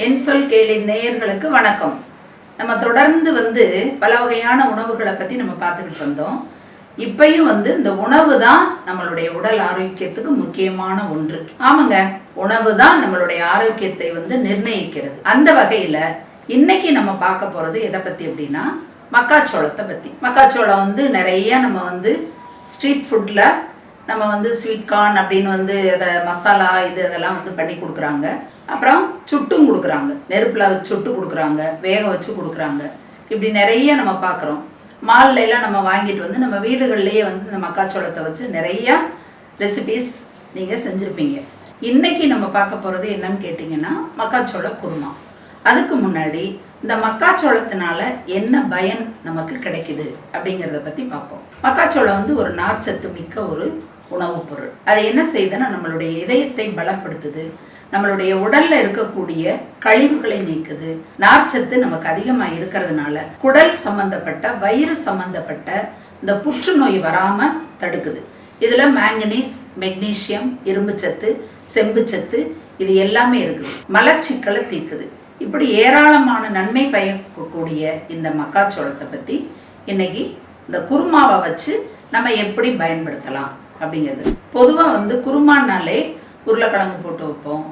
என் சொல் கேளி நேயர்களுக்கு வணக்கம். நம்ம தொடர்ந்து வந்து பல வகையான உணவுகளை பற்றி நம்ம பார்த்துக்கிட்டு வந்தோம். இப்பையும் வந்து இந்த உணவு தான் நம்மளுடைய உடல் ஆரோக்கியத்துக்கு முக்கியமான ஒன்று. ஆமாங்க உணவு தான் நம்மளுடைய ஆரோக்கியத்தை வந்து நிர்ணயிக்கிறது. அந்த வகையில் இன்னைக்கு நம்ம பார்க்க போகிறது எதை பற்றி அப்படின்னா மக்காச்சோளத்தை பற்றி மக்காச்சோளம் வந்து நிறைய நம்ம வந்து ஸ்ட்ரீட் ஃபுட்டில் நம்ம வந்து ஸ்வீட் கார்ன் அப்படின்னு வந்து அதை மசாலா இது அதெல்லாம் வந்து பண்ணி கொடுக்குறாங்க. அப்புறம் சுட்டும் கொடுக்குறாங்க. நெருப்பில் வச்சு சுட்டு கொடுக்குறாங்க. வேக வச்சு கொடுக்குறாங்க. இப்படி நிறைய நம்ம பார்க்குறோம். மால்ல நம்ம வாங்கிட்டு வந்து நம்ம வீடுகள்லேயே வந்து இந்த மக்காச்சோளத்தை வச்சு நிறையா ரெசிபீஸ் நீங்கள் செஞ்சுருப்பீங்க. இன்றைக்கி நம்ம பார்க்க போகிறது என்னன்னு கேட்டிங்கன்னா மக்காச்சோள குருமா. அதுக்கு முன்னாடி இந்த மக்காச்சோளத்தினால என்ன பயன் நமக்கு கிடைக்குது அப்படிங்கிறத பற்றி பார்ப்போம். மக்காச்சோளம் வந்து ஒரு நார்ச்சத்து மிக்க ஒரு உணவுப் பொருள். அது என்ன செய்யுதுன்னா நம்மளுடைய இதயத்தை பலப்படுத்துது. நம்மளுடைய உடல்ல இருக்கக்கூடிய கழிவுகளை நீக்குது. நார்ச்சத்து நமக்கு அதிகமா இருக்கிறதுனால குடல் சம்பந்தப்பட்ட வயிறு சம்பந்தப்பட்ட இந்த புற்றுநோய் வராம தடுக்குது. இதுல மேங்கனீஸ் மெக்னீசியம் இரும்புச்சத்து செம்புச்சத்து இது எல்லாமே இருக்குது. மலச்சிக்கலை தீக்குது. இப்படி ஏராளமான நன்மை பயக்கக்கூடிய இந்த மக்காச்சோளத்தை பத்தி இன்னைக்கு இந்த குருமாவை வச்சு நம்ம எப்படி பயன்படுத்தலாம் அப்படிங்கிறது. பொதுவாக வந்து குருமானாலே உருளைக்கிழங்கு போட்டு வைப்போம்.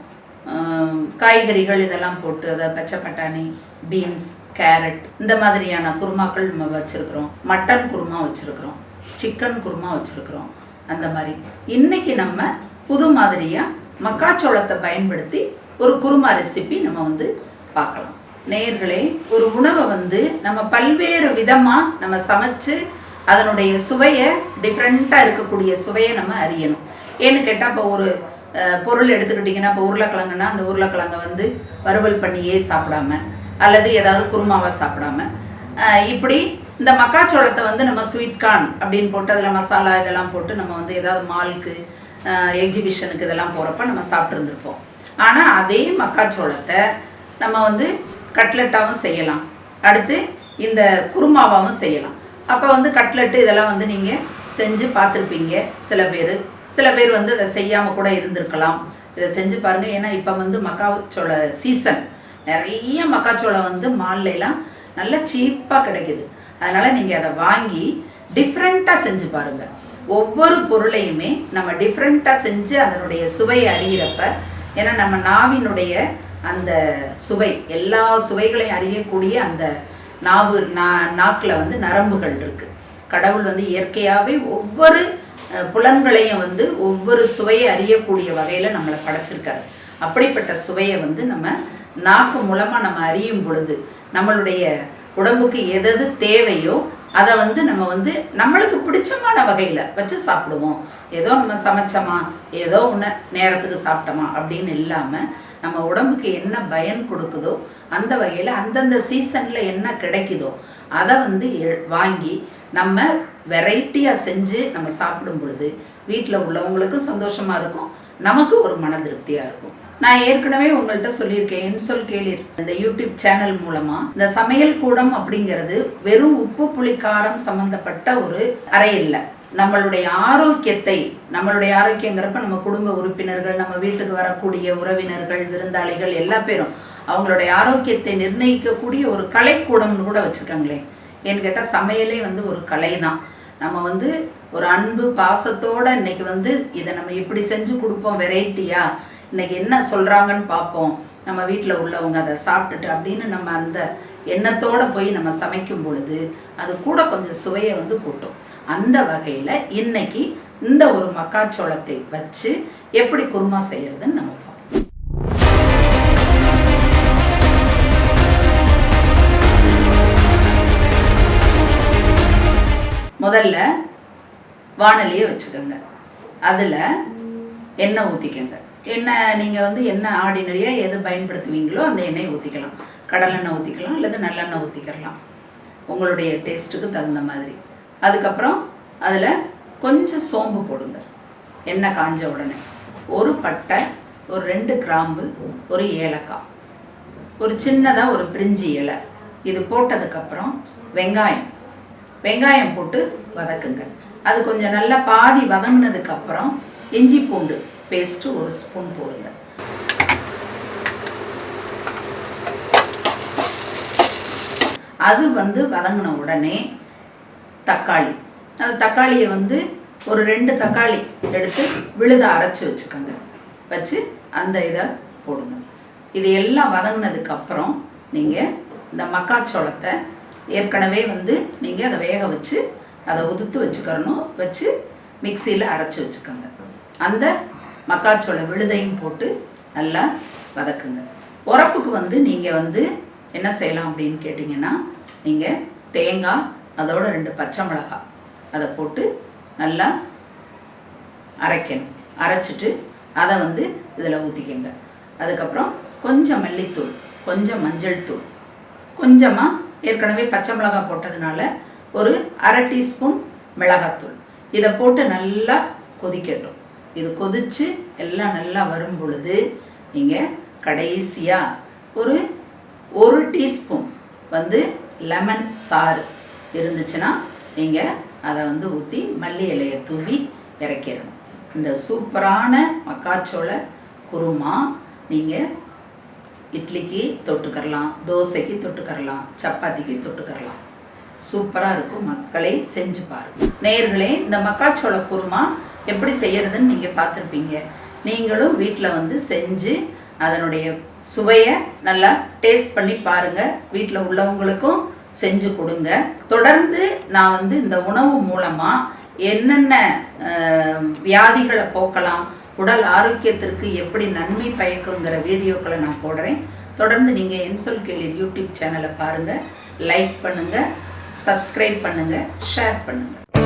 காய்கறிகள் இதெல்லாம் போட்டு அதை பச்சை பட்டாணி பீன்ஸ் கேரட் இந்த மாதிரியான குருமாக்கள் நம்ம வச்சுருக்குறோம். மட்டன் குருமா வச்சுருக்குறோம். சிக்கன் குருமா வச்சுருக்குறோம். அந்த மாதிரி. இன்னைக்கு நம்ம புது மாதிரியாக மக்காச்சோளத்தை பயன்படுத்தி ஒரு குருமா ரெசிபி நம்ம வந்து பார்க்கலாம். நேயர்களே ஒரு உணவை வந்து நம்ம பல்வேறு விதமாக நம்ம சமைச்சு அதனுடைய சுவையை டிஃப்ரெண்ட்டாக இருக்கக்கூடிய சுவையை நம்ம அறியணும். ஏன்னு கேட்டால் இப்போ ஒரு பொருள் எடுத்துக்கிட்டிங்கன்னா இப்போ உருளைக்கிழங்குனா அந்த உருளைக்கிழங்கை வந்து வறுவல் பண்ணியே சாப்பிடாம அல்லது ஏதாவது குருமாவாக சாப்பிடாம. இப்படி இந்த மக்காச்சோளத்தை வந்து நம்ம ஸ்வீட் கார்ன் அப்படின்னு போட்டு அதில் மசாலா இதெல்லாம் போட்டு நம்ம வந்து ஏதாவது மாலுக்கு எக்ஸிபிஷனுக்கு இதெல்லாம் போகிறப்ப நம்ம சாப்பிட்ருந்துருப்போம் ஆனால் அதே மக்காச்சோளத்தை நம்ம வந்து கட்லெட்டாகவும் செய்யலாம். அடுத்து இந்த குருமாவாகவும் செய்யலாம். அப்போ வந்து கட்லெட்டு இதெல்லாம் வந்து நீங்கள் செஞ்சு பார்த்துருப்பீங்க சில பேர். சில பேர் வந்து அதை செய்யாமல் கூட இருந்திருக்கலாம். இதை செஞ்சு பாருங்கள் ஏன்னா இப்போ வந்து மக்காச்சோள சீசன் நிறைய மக்காச்சோளம் வந்து மால்ல நல்லா நல்ல சீப்பாக கிடைக்குது. அதனால் நீங்கள் அதை வாங்கி டிஃப்ரெண்ட்டாக செஞ்சு பாருங்கள் ஒவ்வொரு பொருளையுமே நம்ம டிஃப்ரெண்ட்டாக செஞ்சு அதனுடைய சுவையை அறிகிறப்ப ஏன்னா நம்ம நாவினுடைய அந்த சுவை எல்லா சுவைகளையும் அறியக்கூடிய அந்த நாவு நா நாக்கில் வந்து நரம்புகள் இருக்குது கடவுள் வந்து இயற்கையாகவே ஒவ்வொரு புலன்களையும் வந்து ஒவ்வொரு சுவையை அறியக்கூடிய வகையில் நம்மளை படைச்சிருக்காரு. அப்படிப்பட்ட சுவையை வந்து நம்ம நாக்கு மூலமாக நம்ம அறியும் பொழுது நம்மளுடைய உடம்புக்கு எதது தேவையோ அதை வந்து நம்ம வந்து நம்மளுக்கு பிடிச்சமான வகையில் வச்சு சாப்பிடுவோம். ஏதோ நம்ம சமைச்சோமா ஏதோ ஒன்று நேரத்துக்கு சாப்பிட்டோமா அப்படின்னு இல்லாமல் நம்ம உடம்புக்கு என்ன பயன் கொடுக்குதோ அந்த வகையில் அந்தந்த சீசனில் என்ன கிடைக்குதோ அதை வந்து எ- வாங்கி நம்ம வெரைட்டியாக செஞ்சு நம்ம சாப்பிடும் பொழுது வீட்டில் உள்ளவங்களுக்கும் சந்தோஷமாக இருக்கும். நமக்கு ஒரு மன திருப்தியாக இருக்கும். நான் ஏற்கனவே உங்கள்கிட்ட சொல்லியிருக்கேன் என் சொல் கேளீர். இந்த யூடியூப் சேனல் மூலமா இந்த சமையல் கூடம் அப்படிங்கிறது வெறும் உப்பு புளிக்காரம் சம்மந்தப்பட்ட ஒரு அறை இல்லை. நம்மளுடைய ஆரோக்கியத்தை நம்மளுடைய ஆரோக்கியங்கிறப்ப நம்ம குடும்ப உறுப்பினர்கள் நம்ம வீட்டுக்கு வரக்கூடிய உறவினர்கள் விருந்தாளிகள் எல்லா பேரும் அவங்களுடைய ஆரோக்கியத்தை நிர்ணயிக்கக்கூடிய ஒரு கலைக்கூடம்னு கூட வச்சுக்கோங்களேன். ஏன்னு கேட்டால் சமையலே வந்து ஒரு கலை தான் நம்ம வந்து ஒரு அன்பு பாசத்தோடு இன்னைக்கு வந்து இதை நம்ம இப்படி செஞ்சு கொடுப்போம் வெரைட்டியாக இன்னைக்கு என்ன சொல்கிறாங்கன்னு பார்ப்போம். நம்ம வீட்டில் உள்ளவங்க அதை சாப்பிட்டுட்டு அப்படின்னு நம்ம அந்த எண்ணத்தோடு போய் நம்ம சமைக்கும் பொழுது அது கூட கொஞ்சம் சுவையை வந்து கூட்டும். அந்த வகையில் இன்னைக்கு இந்த ஒரு மக்காச்சோளத்தை வச்சு எப்படி குருமா செய்கிறதுன்னு நம்ம முதல்ல வானலியை வச்சுக்கோங்க. அதில் எண்ணெய் ஊற்றிக்கோங்க எண்ணெய் நீங்கள் வந்து எண்ணெய் ஆர்டினரியாக எது பயன்படுத்துவீங்களோ அந்த எண்ணெயை ஊற்றிக்கலாம் கடலெண்ணெய் ஊற்றிக்கலாம் அல்லது நல்லெண்ணெய் ஊற்றிக்கலாம் உங்களுடைய டேஸ்ட்டுக்கு தகுந்த மாதிரி. அதுக்கப்புறம் அதில் கொஞ்சம் சோம்பு போடுங்க. எண்ணெய் காஞ்ச உடனே. ஒரு பட்டை ஒரு ரெண்டு கிராம்பு ஒரு ஏலக்காய். ஒரு சின்னதாக ஒரு பிரிஞ்சி இலை. இது போட்டதுக்கப்புறம் வெங்காயம். வெங்காயம் போட்டு வதக்குங்க. அது கொஞ்சம் நல்லா பாதி வதங்கினதுக்கப்புறம் இஞ்சி பூண்டு பேஸ்ட்டு ஒரு ஸ்பூன் போடுங்க. அது வந்து வதங்கின உடனே தக்காளி. அந்த தக்காளியை வந்து ஒரு ரெண்டு தக்காளி எடுத்து விழுத அரைச்சி வச்சுக்கோங்க. வச்சு அந்த இதை போடுங்க. இது எல்லாம் வதங்கினதுக்கப்புறம் நீங்கள் இந்த மக்காச்சோளத்தை ஏற்கனவே வந்து நீங்கள் அதை வேக வச்சு அதை உதுத்து வச்சுக்கிறணும் வச்சு மிக்சியில் அரைச்சி வச்சுக்கோங்க. அந்த மக்காச்சோள விழுதையும் போட்டு நல்லா வதக்குங்க. உரப்புக்கு வந்து நீங்கள் வந்து என்ன செய்யலாம் அப்படின்னு கேட்டிங்கன்னா நீங்கள் தேங்காய் அதோட ரெண்டு பச்சை மிளகாய் அதை போட்டு நல்லா அரைக்கணும். அரைச்சிட்டு அதை வந்து இதில் ஊற்றிக்கங்க அதுக்கப்புறம் கொஞ்சம் மல்லித்தூள் கொஞ்சம் மஞ்சள் தூள் கொஞ்சமாக ஏற்கனவே பச்சை மிளகாய் போட்டதுனால ஒரு அரை டீஸ்பூன் மிளகாத்தூள். இதை போட்டு நல்லா கொதிக்கட்டும். இது கொதித்து எல்லாம் நல்லா வரும் பொழுது நீங்கள் கடைசியாக ஒரு ஒரு டீஸ்பூன் வந்து லெமன் சாறு இருந்துச்சுன்னா நீங்கள் அதை வந்து ஊற்றி மல்லி இலையை தூவி இறக்கிடணும். இந்த சூப்பரான மக்காச்சோள குருமா நீங்கள் இட்லிக்கு தொட்டுக்கரலாம் தோசைக்கு தொட்டுக்கரலாம் சப்பாத்திக்கு தொட்டுக்கரலாம் சூப்பராக இருக்கும். மக்களை செஞ்சு பாருங்கள் நேயர்களே இந்த மக்காச்சோள குருமா எப்படி செய்யறதுன்னு நீங்கள் பார்த்துருப்பீங்க. நீங்களும் வீட்டில் வந்து செஞ்சு அதனுடைய சுவையை நல்லா டேஸ்ட் பண்ணி பாருங்கள் வீட்டில் உள்ளவங்களுக்கும் செஞ்சு கொடுங்க. தொடர்ந்து நான் வந்து இந்த உணவு மூலமாக என்னென்ன வியாதிகளை போக்கலாம் உடல் ஆரோக்கியத்திற்கு எப்படி நன்மை பயக்குங்கிற வீடியோக்களை நான் போடுறேன். தொடர்ந்து நீங்கள் என்சொல் கேளீர் யூடியூப் சேனலை பாருங்கள் லைக் பண்ணுங்கள் சப்ஸ்கிரைப் பண்ணுங்கள் ஷேர் பண்ணுங்கள்